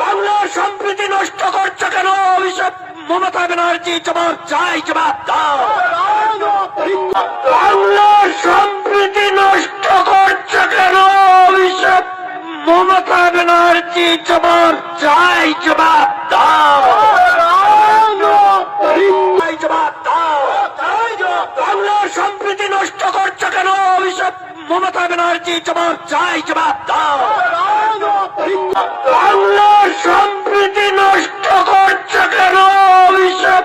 বাংলার সম্প্রীতি নষ্ট করছ কেন? অভিষেক মমতা ব্যানার্জি, জবাব চাই, জবাব দাও। বাংলার সম্প্রীতি নষ্ট করছ কেন? অভিষেক মমতা ব্যানার্জি, জবাব চাই, জবাব জবাব দাও। সম্প্রীতি নষ্ট করছ মমতা ব্যানার্জি জবাব চাই জবাব দাও। বাংলার সম্প্রীতি নষ্ট করছ কেন অভিষেক?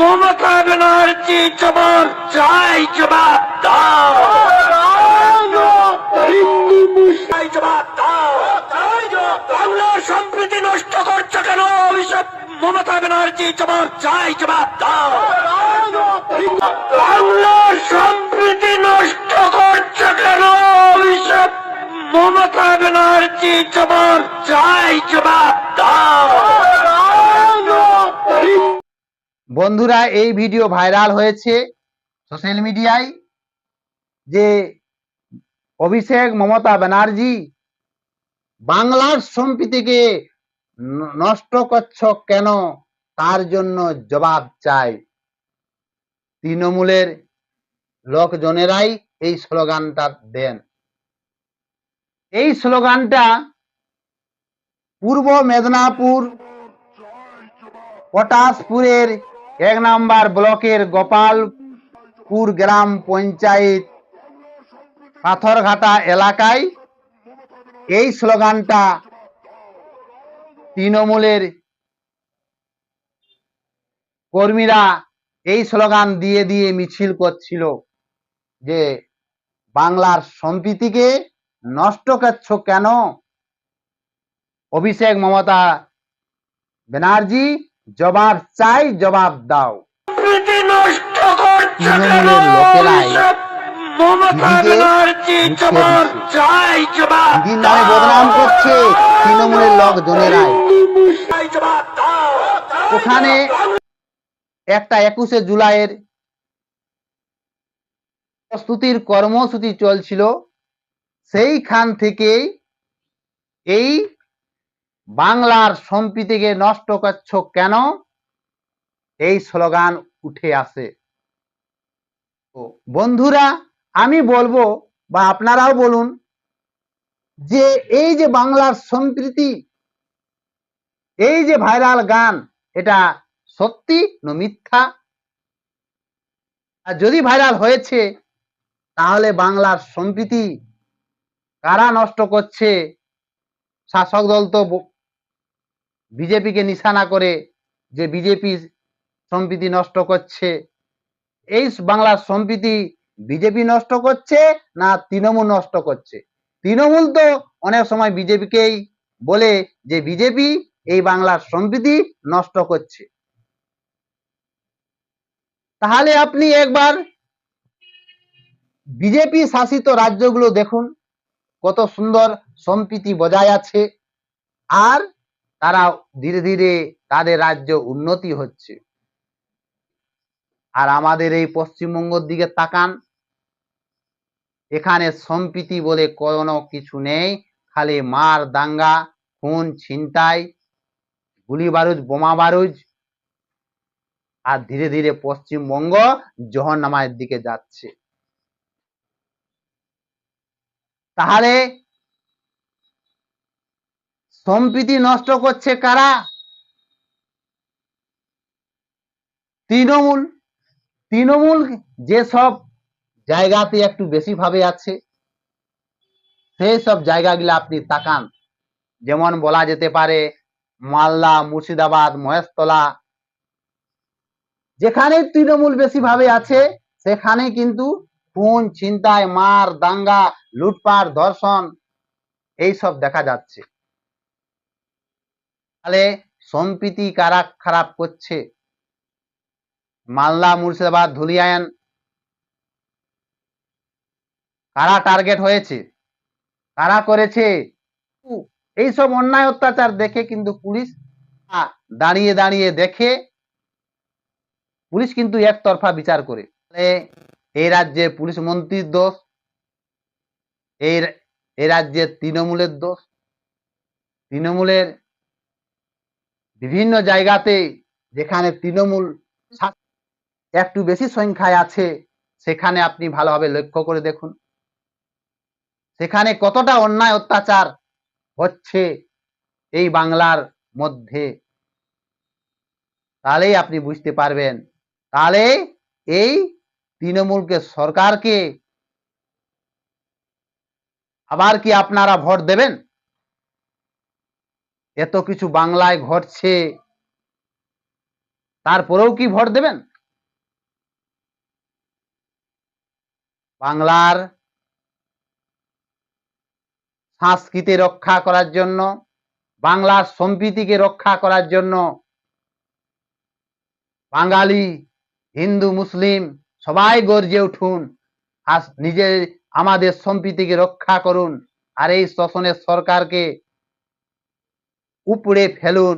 মমতা ব্যানার্জি জবাব চাই জবাব দাও। চাই জবাব দাও। বাংলার সম্প্রীতি নষ্ট করছ কেন অভিষেক? মমতা ব্যানার্জি জবাব চাই জবাব দাও। বাংলার সম্প্রীতি নষ্ট করছ কেন অভিষেক? মমতা ব্যানার্জি জবাব চাই জবাব দাও। বন্ধুরা এই ভিডিও ভাইরাল হয়েছে সোশ্যাল মিডিয়ায় যে অভিষেক মমতা ব্যানার্জি বাংলার সম্প্রীতিকে নষ্ট করছ কেন? তার জন্য জবাব চাই। তৃণমূলের লোকজনেরাই এই স্লোগানটা দেন। এই স্লোগানটা পূর্ব মেদিনীপুর, পটাশপুরের এক নাম্বার ব্লকের গোপালপুর গ্রাম পঞ্চায়েত, পাথরঘাটা এলাকায় এই স্লোগানটা তৃণমূলের কর্মীরা এই স্লোগান দিয়ে দিয়ে মিছিল করছিল যে বাংলার সম্প্রীতিকে নষ্ট করছ কেন? অভিষেক মমতা ব্যানার্জি জবাব চাই জবাব দাও। তৃণমূলের লোকেরাই মমতা ব্যানার্জি জবাব চাই জবাব দিদির নামে বদনাম করছে তৃণমূলের লোকজনেরাই। চাই জবাব দাও ওখানে একটা একুশে জুলাইয়ের প্রস্তুতির কর্মসূচি চলছিল সেইখান থেকেই এই বাংলার সম্প্রীতিকে নষ্ট করছ কেন? এই স্লোগান উঠে আসে। বন্ধুরা আমি বলব বা আপনারাও বলুন যে এই যে বাংলার সম্প্রীতি, এই যে ভাইরাল গান, এটা সত্যি না মিথ্যা? আর যদি ভাইরাল হয়েছে, তাহলে বাংলার সম্প্রীতি কারা নষ্ট করছে? শাসক দল তো বিজেপিকে নিশানা করে যে বিজেপি সম্প্রীতি নষ্ট করছে। এই বাংলার সম্প্রীতি বিজেপি নষ্ট করছে না তৃণমূল নষ্ট করছে? তৃণমূল তো অনেক সময় বিজেপিকেই বলে যে বিজেপি এই বাংলার সম্প্রীতি নষ্ট করছে। তাহলে আপনি একবার বিজেপি শাসিত রাজ্যগুলো দেখুন, কত সুন্দর সম্প্রীতি বজায় আছে, আর তারা ধীরে ধীরে তাদের রাজ্য উন্নতি হচ্ছে। আর আমাদের এই পশ্চিমবঙ্গের দিকে তাকান এখানে সম্প্রীতি বলে কোনো কিছু নেই, খালি মার দাঙ্গা, খুন, ছিনতাই গুলি বারুদ বোমা বারুদ আর ধীরে ধীরে পশ্চিমবঙ্গ জহন্নামায়ের দিকে যাচ্ছে। তাহলে সম্প্রীতি নষ্ট করছে কারা? তৃণমূল। তৃণমূল যেসব জায়গাতে একটু বেশি ভাবে আছে। সেই সব জায়গাগুলো আপনি তাকান। যেমন বলা যেতে পারে, মালদা, মুর্শিদাবাদ, মহেশতলা। যেখানে তৃণমূল বেশি ভাবে আছে, সেখানে কিন্তু খুন, ছিনতাই, মার, দাঙ্গা, লুটপাট, ধর্ষণ, এই সব দেখা যাচ্ছে। তাহলে সম্প্রীতি কারা খারাপ করছে? মালদা, মুর্শিদাবাদ, ধুলিয়ান কারা টার্গেট হয়েছে? কারা করেছে? এইসব অন্যায় অত্যাচার দেখে কিন্তু পুলিশ দাঁড়িয়ে দাঁড়িয়ে দেখে পুলিশ কিন্তু একতরফা বিচার করে। এই রাজ্যে পুলিশ মন্ত্রীর দোষ এই এই রাজ্যে তৃণমূলের দোষ তৃণমূলের বিভিন্ন জায়গাতে যেখানে তৃণমূল একটু বেশি সংখ্যায় আছে সেখানে আপনি ভালোভাবে লক্ষ্য করে দেখুন। সেখানে কতটা অন্যায় অত্যাচার হচ্ছে এই বাংলার মধ্যে? তাহলেই আপনি বুঝতে পারবেন। তাহলে এই তৃণমূলকে সরকারকে আবার কি আপনারা ভোট দেবেন? এত কিছু বাংলায় ঘটছে, তারপরেও কি ভোট দেবেন? বাংলার সংস্কৃতি রক্ষা করার জন্য, বাংলার সম্প্রীতিকে রক্ষা করার জন্য, বাঙালি, হিন্দু, মুসলিম সবাই গর্জে উঠুন নিজের আমাদের সম্প্রীতিকে রক্ষা করুন, আর এই শোষণের সরকারকে উপড়ে ফেলুন।